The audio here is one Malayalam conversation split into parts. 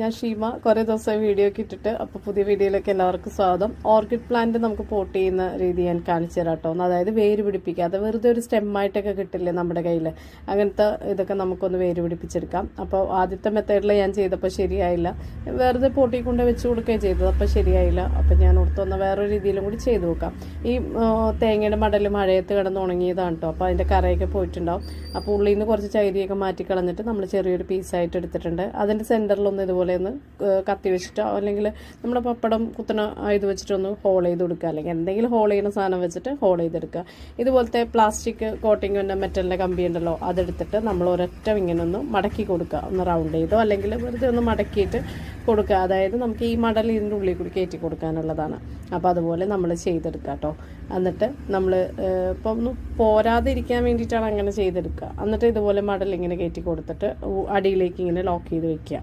ഞാൻ ഷീമ. കുറേ ദിവസമായി വീഡിയോ ഒക്കെ ഇട്ടിട്ട് അപ്പോൾ പുതിയ വീഡിയോയിലേക്ക് എല്ലാവർക്കും സ്വാഗതം. ഓർക്കിഡ് പ്ലാന്റ് നമുക്ക് പോട്ട് ചെയ്യുന്ന രീതി ഞാൻ കാണിച്ചു തരാം കേട്ടോ. അതായത് വേര് പിടിപ്പിക്കാതെ വെറുതെ ഒരു സ്റ്റെമ്മായിട്ടൊക്കെ കിട്ടില്ലേ നമ്മുടെ കയ്യിൽ അങ്ങനത്തെ ഇതൊക്കെ നമുക്കൊന്ന് വേര് പിടിപ്പിച്ചെടുക്കാം. അപ്പോൾ ആദ്യത്തെ മെത്തേഡിൽ ഞാൻ ചെയ്തപ്പോൾ ശരിയായില്ല. വെറുതെ പോട്ടി കൊണ്ട് വെച്ച് കൊടുക്കുകയും ചെയ്തത് അപ്പോൾ ശരിയായില്ല. അപ്പോൾ ഞാൻ ഓർത്തൊന്ന് വേറൊരു രീതിയിലും കൂടി ചെയ്തു നോക്കാം. ഈ തേങ്ങയുടെ മടൽ മഴയത്ത് കിടന്ന് ഉണങ്ങിയതാണ് കേട്ടോ. അപ്പോൾ അതിന്റെ കറയൊക്കെ പോയിട്ടുണ്ടാവും. അപ്പോൾ ഉള്ളിൽ നിന്ന് കുറച്ച് ചൈരിയൊക്കെ മാറ്റി കളഞ്ഞിട്ട് നമ്മൾ ചെറിയൊരു പീസായിട്ട് എടുത്തിട്ടുണ്ട്. അതിന്റെ സെന്ററിലൊന്ന് ഇതുപോലെ ഒന്ന് കത്തി വെച്ചിട്ടോ അല്ലെങ്കിൽ നമ്മുടെ പപ്പടം കുത്തണ ഇത് വെച്ചിട്ടൊന്ന് ഹോൾ ചെയ്ത് കൊടുക്കുക. അല്ലെങ്കിൽ എന്തെങ്കിലും ഹോൾ ചെയ്യുന്ന സാധനം വെച്ചിട്ട് ഹോൾ ചെയ്തെടുക്കുക. ഇതുപോലത്തെ പ്ലാസ്റ്റിക് കോട്ടിങ് വന്ന മെറ്റലിന്റെ കമ്പി ഉണ്ടല്ലോ അതെടുത്തിട്ട് നമ്മൾ ഒരൊറ്റ ഇങ്ങനെ ഒന്ന് മടക്കി കൊടുക്കുക. ഒന്ന് റൗണ്ട് ചെയ്തോ അല്ലെങ്കിൽ വെറുതെ ഒന്ന് മടക്കിയിട്ട് കൊടുക്കുക. അതായത് നമുക്ക് ഈ മടൽ ഇതിന്റെ ഉള്ളിൽ കൂടി കയറ്റി കൊടുക്കാനുള്ളതാണ്. അപ്പോൾ അതുപോലെ നമ്മൾ ചെയ്തെടുക്കുക കേട്ടോ. എന്നിട്ട് നമ്മൾ ഇപ്പം ഒന്ന് പോരാതിരിക്കാൻ വേണ്ടിയിട്ടാണ് അങ്ങനെ ചെയ്തെടുക്കുക. എന്നിട്ട് ഇതുപോലെ മടൽ ഇങ്ങനെ കയറ്റി കൊടുത്തിട്ട് അടിയിലേക്ക് ഇങ്ങനെ ലോക്ക് ചെയ്ത് വെക്കുക.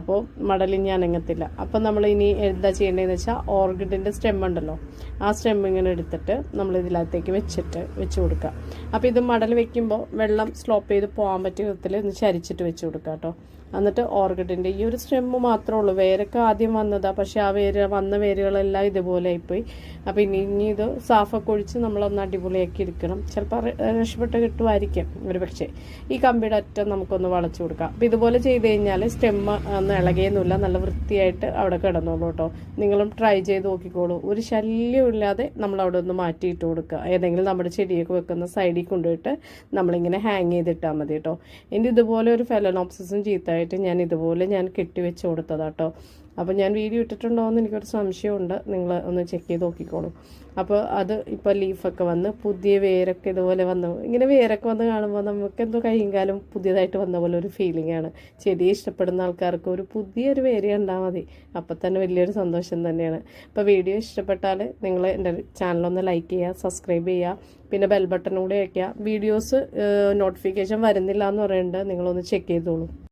അപ്പോൾ മടലിഞ്ഞ് അനങ്ങത്തില്ല അപ്പം നമ്മൾ ഇനി എന്താ ചെയ്യേണ്ടതെന്ന് വെച്ചാൽ ഓർഗിഡിന്റെ സ്റ്റെം ഉണ്ടല്ലോ ആ സ്റ്റെം ഇങ്ങനെ എടുത്തിട്ട് നമ്മൾ ഇതിനകത്തേക്ക് വെച്ചിട്ട് വെച്ച് കൊടുക്കുക. അപ്പോൾ ഇത് മടൽ വെക്കുമ്പോൾ വെള്ളം സ്ലോപ്പ് ചെയ്ത് പോകാൻ പറ്റിയ വിധത്തിൽ ഒന്ന് ചരിച്ചിട്ട് വെച്ച് കൊടുക്കുക കേട്ടോ. എന്നിട്ട് ഓർഗിഡിന്റെ ഈ ഒരു സ്റ്റെമ്മ് മാത്രമേ ഉള്ളൂ. വേരൊക്കെ ആദ്യം വന്നതാണ് പക്ഷേ ആ വേര് വന്ന വേരുകളെല്ലാം ഇതുപോലെ ആയിപ്പോയി. അപ്പോൾ ഇനി ഇനി ഇത് സാഫൊക്കെ ഒഴിച്ച് നമ്മളൊന്ന് അടിപൊളിയാക്കി എടുക്കണം. ചിലപ്പോൾ രക്ഷപ്പെട്ട് കിട്ടുമായിരിക്കും ഒരു പക്ഷേ ഈ കമ്പിയുടെ അറ്റം നമുക്കൊന്ന് വളച്ചു കൊടുക്കാം. അപ്പോൾ ഇതുപോലെ ചെയ്ത് കഴിഞ്ഞാൽ സ്റ്റെമ്മ് ഒന്നും ഇളകിയൊന്നുമില്ല. നല്ല വൃത്തിയായിട്ട് അവിടെ കിടന്നോളൂ കേട്ടോ. നിങ്ങളും ട്രൈ ചെയ്ത് നോക്കിക്കോളൂ. ഒരു ശല്യം ഇല്ലാതെ നമ്മൾ അവിടെ ഒന്ന് മാറ്റിയിട്ട് കൊടുക്കുക. ഏതെങ്കിലും നമ്മുടെ ചെടിയൊക്കെ വെക്കുന്ന സൈഡിൽ കൊണ്ടുപോയിട്ട് നമ്മളിങ്ങനെ ഹാങ് ചെയ്തിട്ടാൽ മതി കേട്ടോ. എന്റെ ഇതുപോലെ ഒരു ഫെലനോപ്സിസും ചീത്തായിട്ട് ഞാൻ ഇതുപോലെ ഞാൻ കെട്ടിവെച്ച് കൊടുത്തതാട്ടോ അപ്പോൾ ഞാൻ വീഡിയോ ഇട്ടിട്ടുണ്ടോ എന്ന് എനിക്കൊരു സംശയമുണ്ട്. നിങ്ങൾ ഒന്ന് ചെക്ക് ചെയ്ത് നോക്കിക്കോളൂ. അപ്പോൾ അത് ഇപ്പോൾ ലീഫൊക്കെ വന്ന് പുതിയ വേരൊക്കെ ഇതുപോലെ വന്നു ഇങ്ങനെ വേരൊക്കെ വന്ന് കാണുമ്പോൾ നമുക്ക് എന്തോ കൈയും കാലം പുതിയതായിട്ട് വന്ന പോലെ ഒരു ഫീലിംഗ് ആണ്. ചെടി ഇഷ്ടപ്പെടുന്ന ആൾക്കാർക്ക് ഒരു പുതിയൊരു വേര ഉണ്ടാൽ മതി. അപ്പോൾ തന്നെ വലിയൊരു സന്തോഷം തന്നെയാണ്. അപ്പോൾ വീഡിയോ ഇഷ്ടപ്പെട്ടാൽ നിങ്ങൾ എന്റെ ചാനലൊന്ന് ലൈക്ക് ചെയ്യുക സബ്സ്ക്രൈബ് ചെയ്യുക പിന്നെ ബെൽ ബട്ടൺ കൂടി വയ്ക്കുക വീഡിയോസ് നോട്ടിഫിക്കേഷൻ വരുന്നില്ല എന്ന് പറയുന്നുണ്ട്. നിങ്ങളൊന്ന് ചെക്ക് ചെയ്തോളൂ.